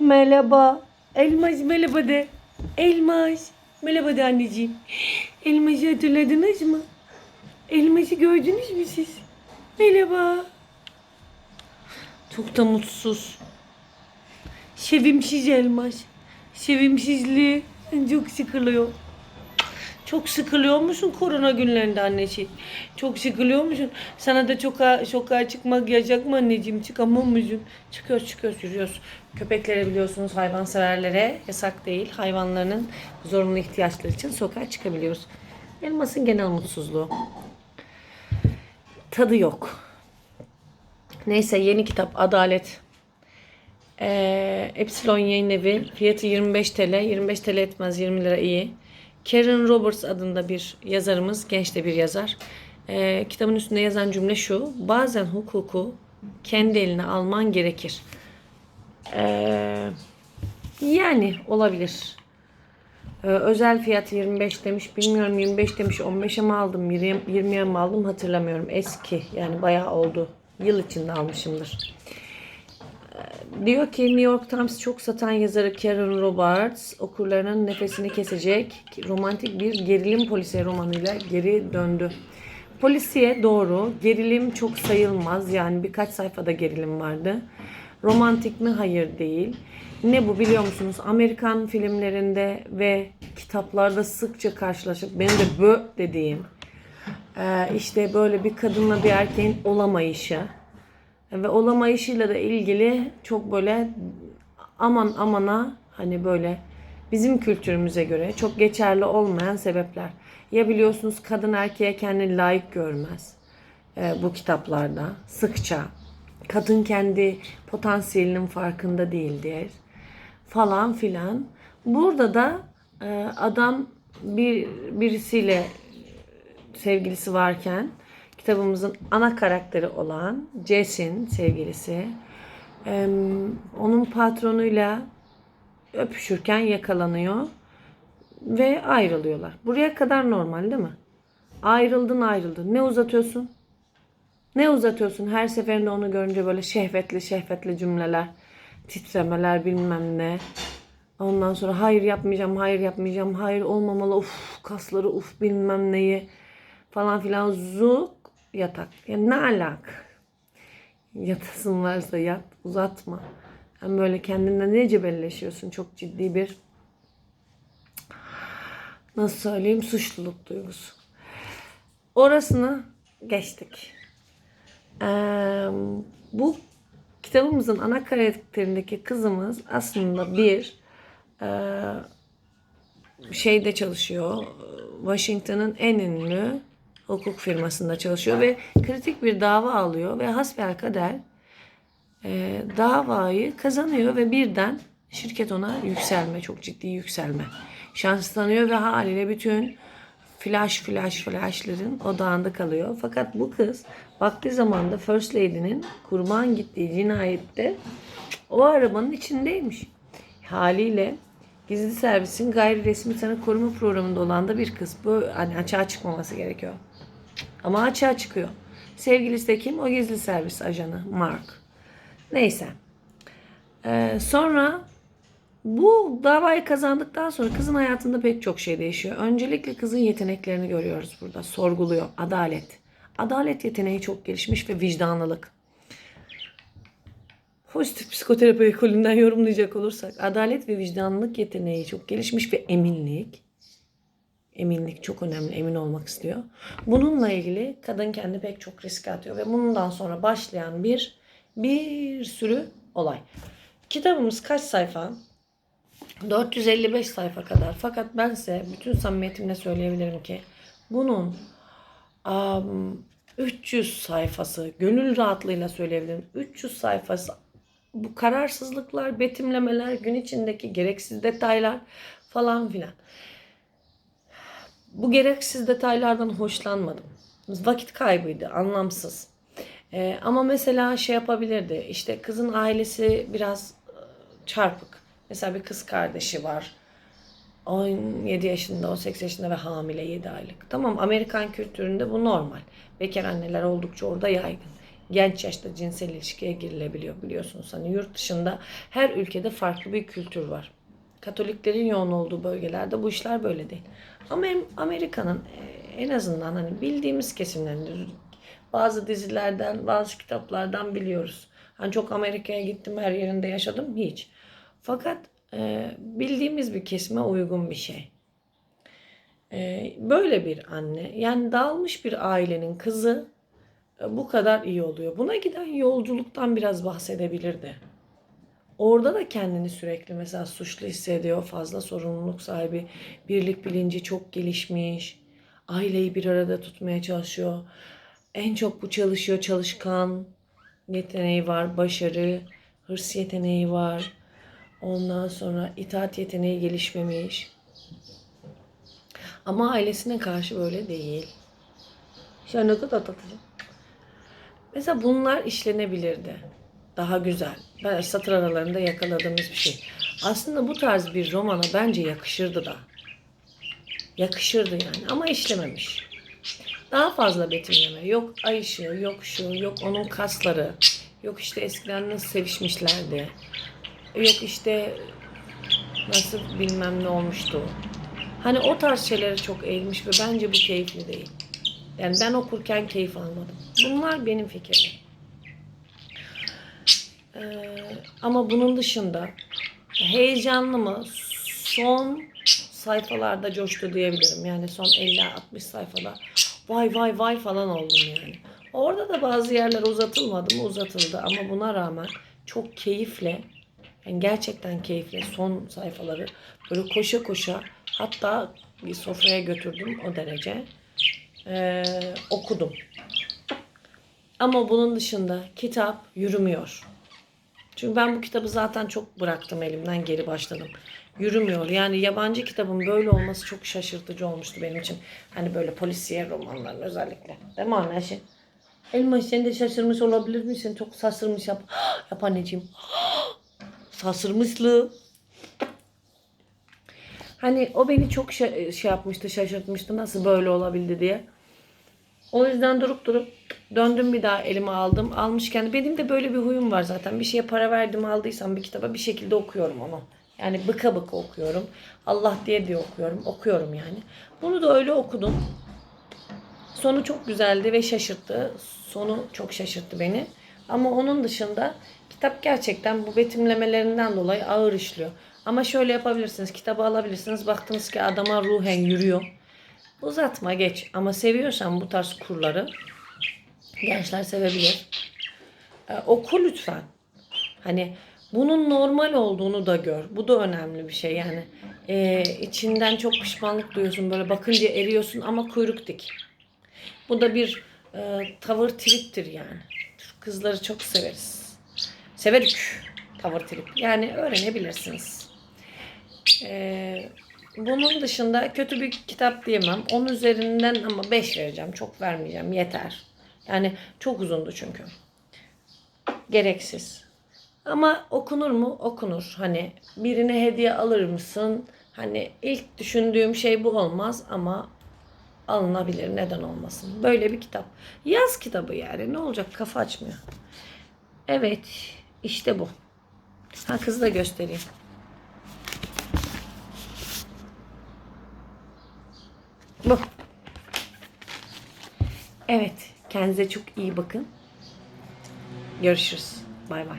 Merhaba. Elmas merhaba de. Elmas. Merhaba de anneciğim. Elmas'ı hatırladınız mı? Elmas'ı gördünüz mü siz? Merhaba. Çok da mutsuz. Sevimsiz elmas. Sevimsizliği çok sıkılıyor. Çok sıkılıyor musun korona günlerinde anneciğim? Çok sıkılıyor musun? Sana da çok sokağa çıkmak yasak mı anneciğim? Çıkamam mısın? Çıkıyoruz çıkıyoruz yürüyoruz. Köpeklere biliyorsunuz hayvanseverlere yasak değil. Hayvanlarının zorunlu ihtiyaçları için sokağa çıkabiliyoruz. Elmas'ın genel mutsuzluğu. Tadı yok. Neyse yeni kitap Adalet. Ee, Epsilon yayın evi. Fiyatı 25 TL. 25 TL etmez 20 lira iyi. Karen Roberts adında bir yazarımız. Genç de bir yazar. Ee, kitabın üstünde yazan cümle şu. Bazen hukuku kendi eline alman gerekir. Ee, yani olabilir. Ee, özel fiyatı 25 demiş. Bilmiyorum 25 demiş. 15'e mi aldım? 20'ye 20'ye mi aldım? Hatırlamıyorum. Eski. Yani bayağı oldu. Yıl içinde almışımdır. Diyor ki New York Times çok satan yazarı Karen Roberts okurlarının nefesini kesecek romantik bir gerilim polisiye romanıyla geri döndü. Polisiye doğru. Gerilim çok sayılmaz. Yani birkaç sayfada gerilim vardı. Romantik mi? Hayır değil. Ne bu biliyor musunuz? Amerikan filmlerinde ve kitaplarda sıkça karşılaşıp benim de bö dediğim e, işte böyle bir kadınla bir erkeğin olamayışı ve olamayışıyla da ilgili çok böyle aman amana hani böyle bizim kültürümüze göre çok geçerli olmayan sebepler. Ya biliyorsunuz kadın erkeğe kendini layık görmez e, bu kitaplarda sıkça. Kadın kendi potansiyelinin farkında değildir falan filan. Burada da e, adam bir birisiyle sevgilisi varken kitabımızın ana karakteri olan Jess'in sevgilisi onun patronuyla öpüşürken yakalanıyor ve ayrılıyorlar. Buraya kadar normal değil mi? Ayrıldın ayrıldın. Ne uzatıyorsun? Ne uzatıyorsun? Her seferinde onu görünce böyle şehvetli şehvetli cümleler, titremeler bilmem ne. Ondan sonra hayır yapmayacağım, hayır yapmayacağım, hayır olmamalı, uf kasları uf bilmem neyi falan filan zuk yatak. Ya ne alak? Yatasın varsa yat, uzatma. Hem böyle kendinden ne cebelleşiyorsun çok ciddi bir nasıl söyleyeyim suçluluk duygusu. Orasını geçtik. Ee, bu kitabımızın ana karakterindeki kızımız aslında bir e, şeyde çalışıyor. Washington'ın en ünlü hukuk firmasında çalışıyor ve kritik bir dava alıyor ve hasbelkader e, davayı kazanıyor ve birden şirket ona yükselme, çok ciddi yükselme şanslanıyor ve haliyle bütün flash flash flashların odağında kalıyor. Fakat bu kız vakti zamanda First Lady'nin kurban gittiği cinayette o arabanın içindeymiş. Haliyle gizli servisin gayri resmi tanık koruma programında olan da bir kız. Bu hani açığa çıkmaması gerekiyor. Ama açığa çıkıyor. Sevgilisi de kim? O gizli servis ajanı Mark. Neyse. Ee, sonra bu davayı kazandıktan sonra kızın hayatında pek çok şey değişiyor. Öncelikle kızın yeteneklerini görüyoruz burada. Sorguluyor. Adalet. Adalet yeteneği çok gelişmiş ve vicdanlılık. Pozitif psikoterapi ekolünden yorumlayacak olursak adalet ve vicdanlılık yeteneği çok gelişmiş ve eminlik. Eminlik çok önemli. Emin olmak istiyor. Bununla ilgili kadın kendi pek çok riske atıyor ve bundan sonra başlayan bir bir sürü olay. Kitabımız kaç sayfa? 455 sayfa kadar. Fakat ben size bütün samimiyetimle söyleyebilirim ki bunun um, 300 sayfası, gönül rahatlığıyla söyleyebilirim. 300 sayfası bu kararsızlıklar, betimlemeler, gün içindeki gereksiz detaylar falan filan. Bu gereksiz detaylardan hoşlanmadım. Vakit kaybıydı, anlamsız. Ee, ama mesela şey yapabilirdi. İşte kızın ailesi biraz e, çarpık. Mesela bir kız kardeşi var. 17 yaşında, 18 yaşında ve hamile 7 aylık. Tamam Amerikan kültüründe bu normal. Bekar anneler oldukça orada yaygın. genç yaşta cinsel ilişkiye girilebiliyor biliyorsunuz. Hani yurt dışında her ülkede farklı bir kültür var. Katoliklerin yoğun olduğu bölgelerde bu işler böyle değil. Ama Amerika'nın e, en azından hani bildiğimiz kesimlerinde bazı dizilerden, bazı kitaplardan biliyoruz. Hani çok Amerika'ya gittim, her yerinde yaşadım hiç. Fakat e, bildiğimiz bir kesime uygun bir şey. E, böyle bir anne, yani dağılmış bir ailenin kızı e, bu kadar iyi oluyor. Buna giden yolculuktan biraz bahsedebilirdi. Orada da kendini sürekli mesela suçlu hissediyor, fazla sorumluluk sahibi, birlik bilinci çok gelişmiş, aileyi bir arada tutmaya çalışıyor. En çok bu çalışıyor, çalışkan yeteneği var, başarı, hırs yeteneği var. Ondan sonra itaat yeteneği gelişmemiş. Ama ailesine karşı böyle değil. Ya ne kadar tatlı. Mesela bunlar işlenebilirdi. Daha güzel. Ben satır aralarında yakaladığımız bir şey. Aslında bu tarz bir romana bence yakışırdı da. Yakışırdı yani ama işlememiş. Daha fazla betimleme. Yok ay ışığı, yok şu, yok onun kasları. Yok işte eskiden nasıl sevişmişlerdi. Yok işte nasıl bilmem ne olmuştu. Hani o tarz şeylere çok eğilmiş ve bence bu keyifli değil. Yani ben okurken keyif almadım. Bunlar benim fikirlerim. Ee, ama bunun dışında heyecanlı mı? Son sayfalarda coştu diyebilirim. Yani son 50-60 sayfada vay vay vay falan oldum yani. Orada da bazı yerler uzatılmadı mı uzatıldı ama buna rağmen çok keyifle yani gerçekten keyifle son sayfaları böyle koşa koşa hatta bir sofraya götürdüm o derece Ee, okudum. Ama bunun dışında kitap yürümüyor. Çünkü ben bu kitabı zaten çok bıraktım elimden geri başladım. Yürümüyor. Yani yabancı kitabın böyle olması çok şaşırtıcı olmuştu benim için. Hani böyle polisiye romanların özellikle. Değil mi anneciğim? Elma sen de şaşırmış olabilir misin? Çok şaşırmış yap. yap anneciğim. Şaşırmışlı. Hani o beni çok şey, şey yapmıştı, şaşırtmıştı. Nasıl böyle olabildi diye. O yüzden durup durup döndüm bir daha elime aldım. Almışken benim de böyle bir huyum var zaten. Bir şeye para verdim aldıysam bir kitaba bir şekilde okuyorum onu. Yani bıka bıka okuyorum. Allah diye diye okuyorum. Okuyorum yani. Bunu da öyle okudum. Sonu çok güzeldi ve şaşırttı. Sonu çok şaşırttı beni. Ama onun dışında kitap gerçekten bu betimlemelerinden dolayı ağır işliyor. Ama şöyle yapabilirsiniz. Kitabı alabilirsiniz. Baktınız ki adama ruhen yürüyor. Uzatma geç. Ama seviyorsan bu tarz kurları gençler sevebilir. Ee, oku lütfen. Hani bunun normal olduğunu da gör. Bu da önemli bir şey yani. Ee, içinden çok pişmanlık duyuyorsun. Böyle bakınca eriyorsun ama kuyruk dik. Bu da bir e, tavır triptir yani. Kızları çok severiz. Severik tavır trip. Yani öğrenebilirsiniz. Ee, bunun dışında kötü bir kitap diyemem. Onun üzerinden ama 5 vereceğim. Çok vermeyeceğim. Yeter. Yani çok uzundu çünkü. Gereksiz. Ama okunur mu? Okunur. Hani birine hediye alır mısın? Hani ilk düşündüğüm şey bu olmaz ama alınabilir. Neden olmasın? Böyle bir kitap. Yaz kitabı yani. Ne olacak? Kafa açmıyor. Evet. işte bu. Ha kızı da göstereyim. Bu. Evet. Kendinize çok iyi bakın. Görüşürüz. Bay bay.